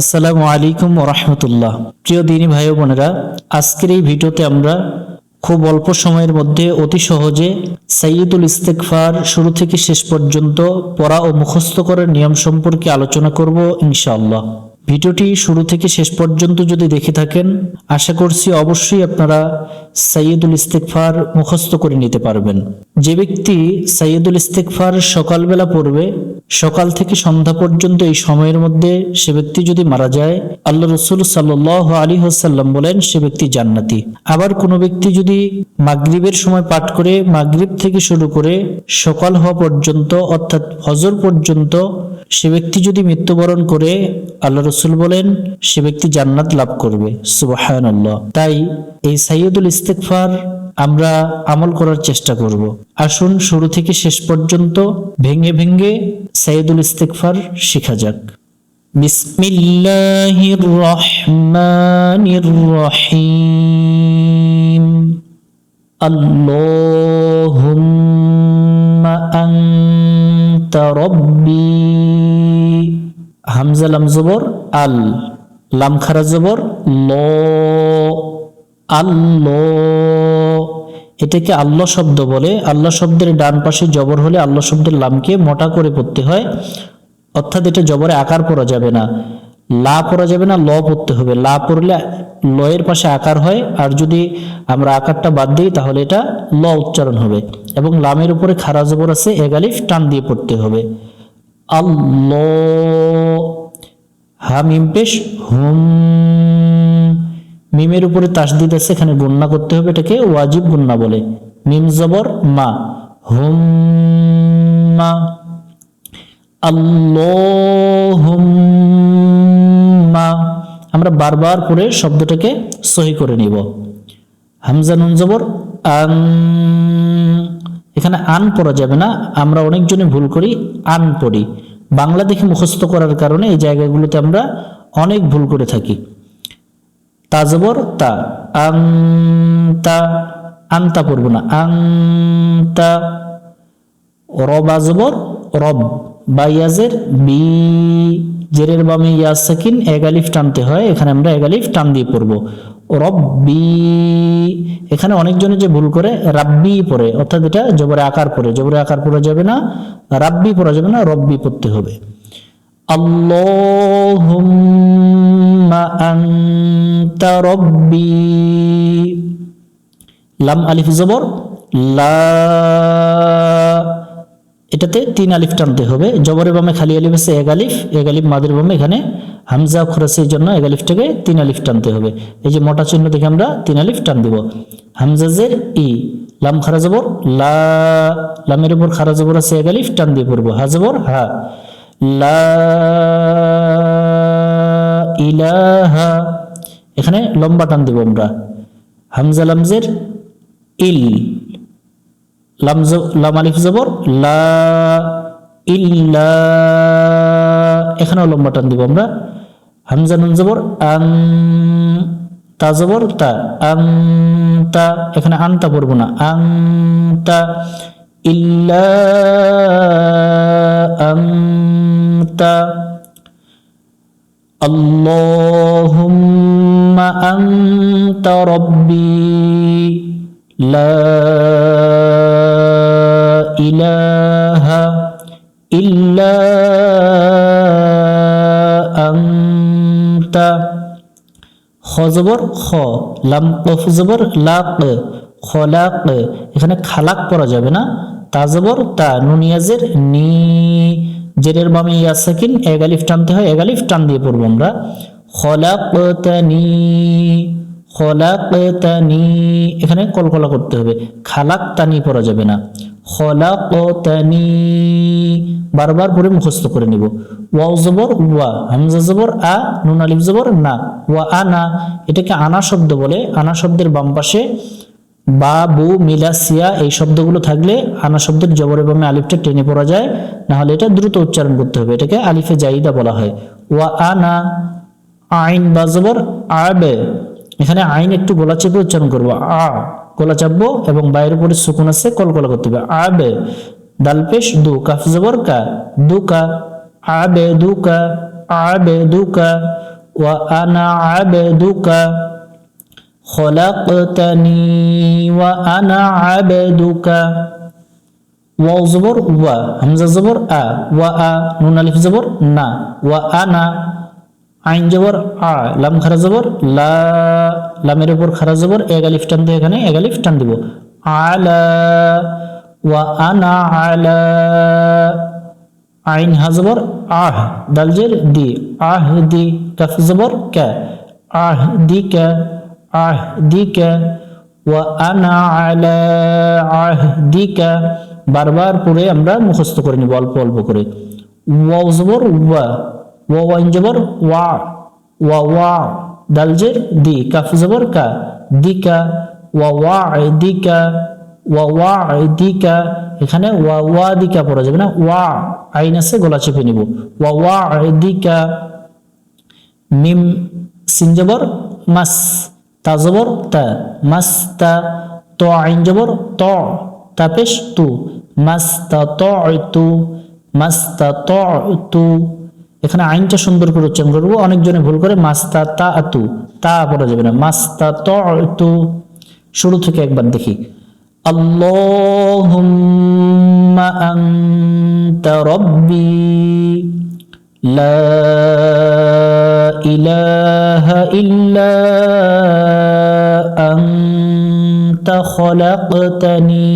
আসসালামু আলাইকুম রহমতুল্লাহ। প্রিয় দিনী ভাই বোনেরা, আজকের এই ভিডিওতে আমরা খুব অল্প সময়ের মধ্যে অতি সহজে সাইয়দুল ইস্তেকফার শুরু থেকে শেষ পর্যন্ত পড়া ও মুখস্থ করার নিয়ম সম্পর্কে আলোচনা করব ইনশাআল্লাহ। ভিডিওটি শুরু থেকে শেষ পর্যন্ত যদি দেখে থাকেন, আশা করছি অবশ্যই আপনারা সাইয়দুল ইস্তেকফার মুখস্থ করে নিতে পারবেন। যে ব্যক্তি সাইয়দুল ইস্তেকফার সকালবেলা পড়বে সকাল থেকে সন্ধ্যা পর্যন্ত এই সময়ের মধ্যে সে ব্যক্তি যদি মারা যায়, আল্লাহ রসুল সাল্লাহ আলী হাসাল্লাম বলেন, সে ব্যক্তি জান্নাতি। আবার কোনো ব্যক্তি যদি মাগরিবের সময় পাঠ করে, মাগরিব থেকে শুরু করে সকাল হওয়া পর্যন্ত, অর্থাৎ ফজর পর্যন্ত সে ব্যক্তি যদি মৃত্যুবরণ করে, আল্লাহ রসুল বলেন, সে ব্যক্তি জান্নাত লাভ করবে। সুবাহান তাই এই সাইয়দুল ইস্তেকফার আমরা আমল করার চেষ্টা করব। আসুন শুরু থেকে শেষ পর্যন্ত ভেঙে ভেঙে সাইয়দুল ইস্তেকফার শেখা যাক। বিসমিল্লাহির রহমানির রহিম। আল্লাহুম্মা আনতা রব্বি। হামজা লাম জবর, আল। লাম খারা জবর, ল। আল্লাহ এটাকে আল্লাহ শব্দ বলে। আল্লাহ শব্দের ডান পাশে জবর হলে আল্লাহ শব্দের লামকে মোটা করে পড়তে হয়। অর্থাৎ এটা জবরে আকার পড়া যাবে না। লা পড়া যাবে না, ল পড়তে হবে। লা পড়লে লয়ের পাশে আকার হয়। আর যদি আমরা আকারটা বাদ দিই, তাহলে এটা ল উচ্চারণ হবে। এবং লামের উপরে খারা জবর আছে এগালিফ টান দিয়ে পড়তে হবে। আল্লাহ হা মিম পেশ হুম মিমের উপরে তাসদিদ আছে, এখানে গুন্না করতে হবে এটাকে ওয়াজিব গুন্না বলে। মিম জবর, মা। হুম মা আল্লাহুম্মা। আমরা বারবার করে শব্দটাকে সহি করে নিব। হামজা নুন জবর, আন। এখানে আন পড়া যাবে না, আমরা অনেকজনে ভুল করি, আন পড়ি। বাংলা দেখে মুখস্থ করার কারণে এই জায়গাগুলোতে আমরা অনেক ভুল করে থাকি। তা জবর তা। আং তা আন্তা পড়ব না। আং তা রবা জবর রব। বাইয়াজের বি, জেরের বামে ইয়াজ সাকিন এগালিফ টানতে হয়। এখানে আমরা এগালিফ টান দিয়ে পড়ব। রব্বি, এখানে অনেকজনে যে ভুল করে, রাব্বি পড়ে। অর্থাৎ এটা জবরে আকার পড়ে। জবরে আকার পড়া যাবে না, রাব্বি পড়া যাবে না, রব্বি পড়তে হবে। আল্লাহুম্মা লাম আলিফ জবর লা এটাতে তিন আলিফ টানতে হবে। জবরের বামে খালি আলিফ আছে, এক আলিফ। এক আলিফ মাদের বামে এখানে হামজা খরসের জন্য এক আলিফটাকে তিন আলিফ টানতে হবে। এই যে মোটা চিহ্ন থেকে আমরা তিন আলিফ টান দিব। হামজাজের ই। লাম খারা জবর, লা। লামের উপর খারা জবর আছে, এক আলিফ টান দিয়ে পড়ব। হা জবর, হা। লা। ইলাহা। এখানে লম্বা টান দিব আমরা। হামজা লামজের ইল। লাম আলিফ জবর, লা ইল্লা। এখানেও লম্বা টান দিব আমরা। হামজা নুন জবর, আং, তা জবর, তা, আং, তা। এখানে আনতা পড়ব না। আং, তা, ইল্লা, আং, তা। اللهم أنت ربي لا إله إلا أنت খজবর খ লাম কফ জবর লাক খলাক এখানে খালাক পড়া যাবে না তা জবর তা নুনিয়াজের নি জেরের বামে ইয়াসাকিন এগালিফ টানতে হয় এগালিফ টান দিয়ে পড়ব আমরা। খলাকতানি খলাকতানি, এখানে কলকলা করতে হবে। খালাক তানি পড়া যাবে না। খলাকতানি, বারবার পরে মুখস্থ করে নিব। ওয়াও জবর, ওয়া, হামজা জবর, আ, নুন আলিফ জবর, না। ওয়া আনা এটাকে আনা শব্দ বলে। আনা শব্দের বাম পাশে বা, বু, মিলা, সিয়া এই শব্দগুলো থাকলে আনা শব্দের জবর এবং আলিফটা টেনে পড়া যায়। না হলে এটা দ্রুত উচ্চারণ করতে হবে। এটাকে আলিফে জাইদা বলা হয়। ওয়া আনা, আইন বা জবর আবে এখানে আইন একটু গলা চেপে উচ্চারণ করব। আ, গলা চাপবো এবং বাইরের উপরে সুকুন আছে, কলকলা করতে হবে। আবে দালপেশ, দু, কাফ জবর, কা, দু, কা। আবে দু, কা। আবে দু, কা। ওয়া আনা আবে দু, কা। خلقتني وأنا عبدك ওয়াও জবর ওয়া হামজা জবর আ ওয়া আ নুন আলিফ জবর না ওয়া আনা আইন জবর আ লাম খারা জবর লা লামের উপর খারা জবর এক আলিফ টান দিয়ে এখানে এক আলিফ টান দিব আলা ওয়া আনা আলা আইন হাজবর আহ দালজের দি আহ দি কাফ জবর কা আহ দি কা ওয়া বারবার পড়ে আমরা মুখস্থ করে নিব, অল্প অল্প করে। জবর, ওয়া। জবর, ওয়া। ওয়া ওয়া। দালজের দি। কাফ জবর, কা। দিকা। ওয়া ওয়া দিকা ওয়া ওয়া দিকা এখানে ওয়া ওয়া দিকা পড়া যাবে না, ওয়া। আইন আছে, গলা চেপে নিব। ওয়া ওয়া দিকা মিম, সিন জবর, মাস। তা জবর, তা। মাস তা ত আইন জবর, ত। তাপেশ তু। মাস্তা তু মাস্তা তু এখানে আইনটা সুন্দর করে উচ্চারণ করব। অনেকজনে ভুল করে মাস্তা তা তু। তা পড়া যাবে না। মাস্তা তু। শুরু থেকে একবার দেখি। আল্লাহুম্মা আনতা রব্বি। لا إله إلا أنت خلقتني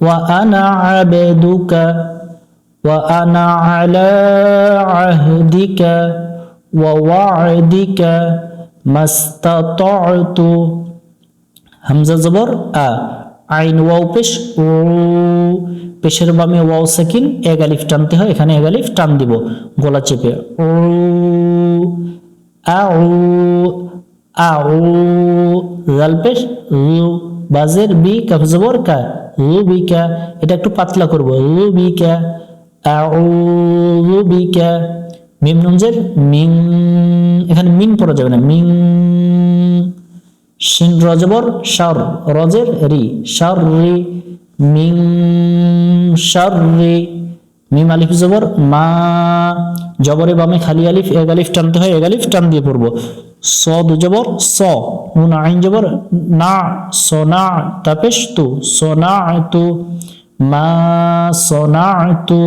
وأنا عبدك وأنا على عهدك ووعدك ما استطعت همزة زبر آه. আইন ওয়াও পেশ, ও পেশের বামে ওয়াও সাকিন, এক টানতে হয়, এখানে এক টান দিব, গলা চেপে, ও, আ, ও ও জাল পেশ বাজের বি, কাফ জবর, কা রুবিকা এটা একটু পাতলা করব রুবিকা আউবিকা মিম নুনজের মিং এখানে মিন পড়া যাবে না মিং শিন রজবর শার রজের রি শার রি মিং শার রি মিম আলিফ জবর মা জবরে বামে খালি আলিফ এক আলিফ টানতে হয় এক আলিফ টান দিয়ে পড়বো স দু জবর স নুন আইন জবর না সোনা তাপেশ তু সোনা তু মা সোনা তু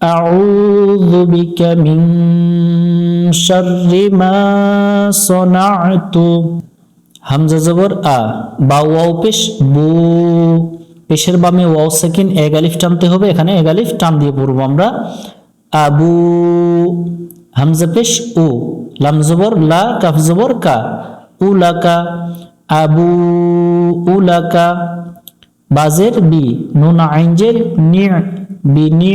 أعوذ بك من شر ما صنعت হামজা জবর, আ, বা ওয়াও পেশ, বু, পেশের বামে ওয়াও সেকেন্ড, এক আলিফ টানতে হবে, এখানে এক আলিফ টান দিয়ে পড়ব আমরা। আবু হামজা পেশ ও লাম জবর, লা, কাফ জবর, কা উলাকা আবু উ উলাকা বাজের, বি, নুন আইনজের নি, বি, নি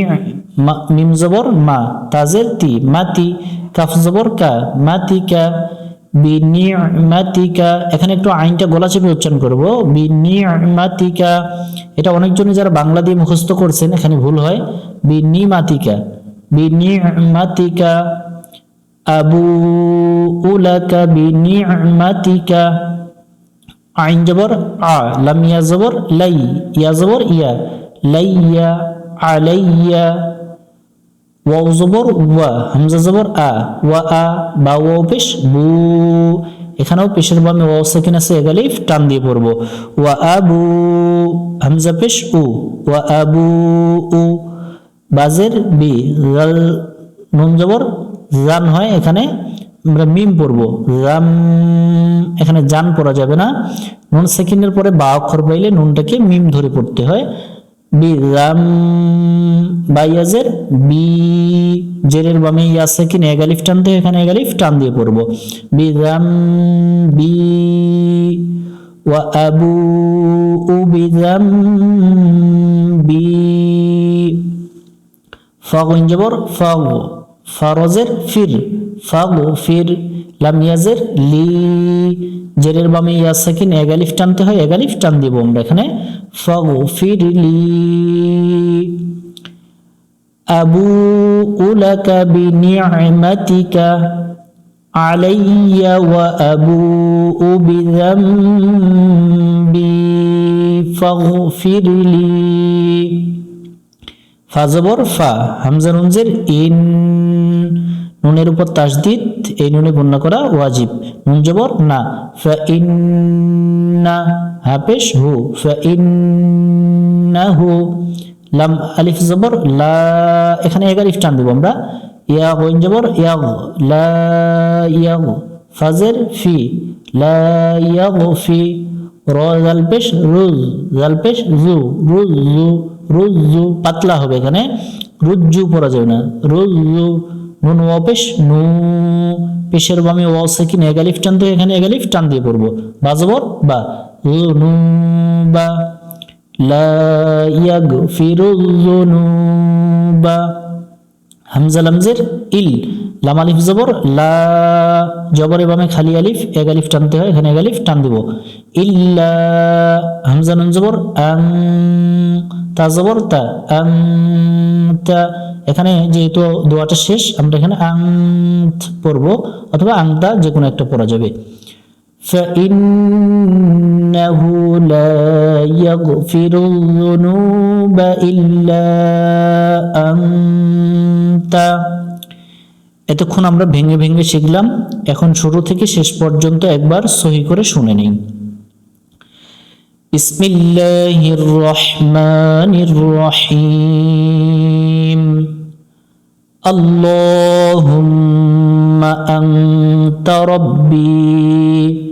মিম জবর, মা, তাজের, তি মাতি কাফ জবর, কা মাতিকা বিনিমাতিকা এখানে একটু আইনটা গলা চেপে উচ্চারণ করব। বিনিমাতিকা এটা অনেকজনই যারা বাংলা দিয়ে মুখস্থ করছেন, এখানে ভুল হয়। বিনিমাতিকা বিনিমাতিকা আবু উলাকা বিনিমাতিকা আইন জবর, আ লাম ইয়া জবর, লাই, ইয়া জবর, ইয়া, লাইয়া, আলাইয়া। ওয়াও জবর ওয়া হামজা জবর আ ওয়া আ বা ওয়াও পেশ বু এখানেও পেশের বামে ওয়াও সেকেন্ড আছে এগালিফ টান দিয়ে পড়ব। ওয়া আবু হামজা পেশ উ ওয়া আবু উ বাজের, বি জাল নুন জবর, জান হয় এখানে, আমরা মিম পড়ব। জাম, এখানে জান পড়া যাবে না। নুন সেকেন্ডের পরে বা অক্ষর পাইলে নুনটাকে মিম ধরে পড়তে হয়। বিরাম বাইয়াজের বি জেরের বামে ইয়া সেকিন এগালিফ টানতে এখানে এগালিফ টান দিয়ে পড়ব বিরাম বি ওয়া আবু উ বিরাম বি ফাগুন জবর ফাগু ফারজের ফির ফাগু ফির লাম ইয়াজের লি জেরের বামে ইয়া সাকিন এগালিফ টানতে হয় এগালিফ টান দিব আমরা এখানে ফাগফির লি আবু উলাকা বিনি'মাতিকা আলাইয়া আবু বিযামবি ফাগফির লি ফাজবর ফা হামজা নুনজের ইন নুনের উপর তাসদিদ এই নুনে বন্যা করা ওয়াজিব। জবর? না। ফা হাফেশ হু। ফা ইন্নাহু লাম আলিফ জবর। লা এখানে এক আলিফ টান দেব আমরা। ইয়া গইন জবর ইয়াগ লা ইয়াগ ফাজের ফি। লা ইয়াগ ফি। র জাল রুজ জাল পেশ, জু। রুজ জু রুজ জু। পাতলা হবে এখানে। রুজ্জু পড়া যাবে না। রুজ জু নুন ও পেশ নু পেশের বামে ও সাকিন, এগালিফ টান দিয়ে এখানে এগালিফ টান দিয়ে পড়ব বা জবর, বা। নু বা। লা নু যুনুবা হামজা লামজের ইল, লাম আলিফ জবর, লা জবরে বামে খালি আলিফ, এক আলিফ টানতে হয়, এখানে এক আলিফ টান দিব। ইল্লা, হামজা নুন জবর, আং, তা জবর, তা, আং, তা। এখানে যেহেতু দোয়াটা শেষ, আমরা এখানে আং পড়ব, অথবা আংতা যে কোনো একটা পড়া যাবে। فإنه لا يغفر الذنوب إلا أنت এতক্ষণ আমরা ভেঙে ভেঙে শিখলাম এখন শুরু থেকে শেষ পর্যন্ত একবার সহি করে শুনে নিই বিসমিল্লাহির রহমানির রহিম اللهم أنت ربي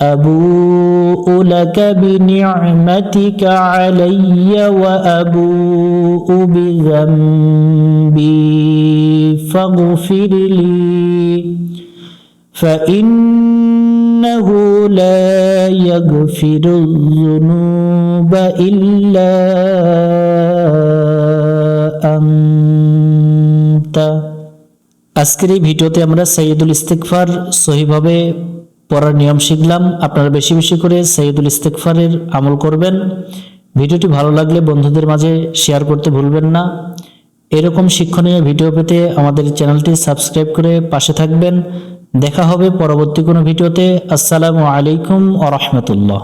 أبوء لك بنعمتك علي وأبوء بذنبي فاغفر لي فإنه لا يغفر الذنوب إلا أنت আজকের এই ভিডিওতে আমরা সৈয়দুল ইস্তেকফার সহিভাবে পড়ার নিয়ম শিখলাম। আপনারা বেশি বেশি করে সৈয়দুল ইস্তেকফারের আমল করবেন। ভিডিওটি ভালো লাগলে বন্ধুদের মাঝে শেয়ার করতে ভুলবেন না। এরকম শিক্ষণীয় ভিডিও পেতে আমাদের চ্যানেলটি সাবস্ক্রাইব করে পাশে থাকবেন। দেখা হবে পরবর্তী কোনো ভিডিওতে। আসসালামু আলাইকুম আ রহমতুল্লাহ।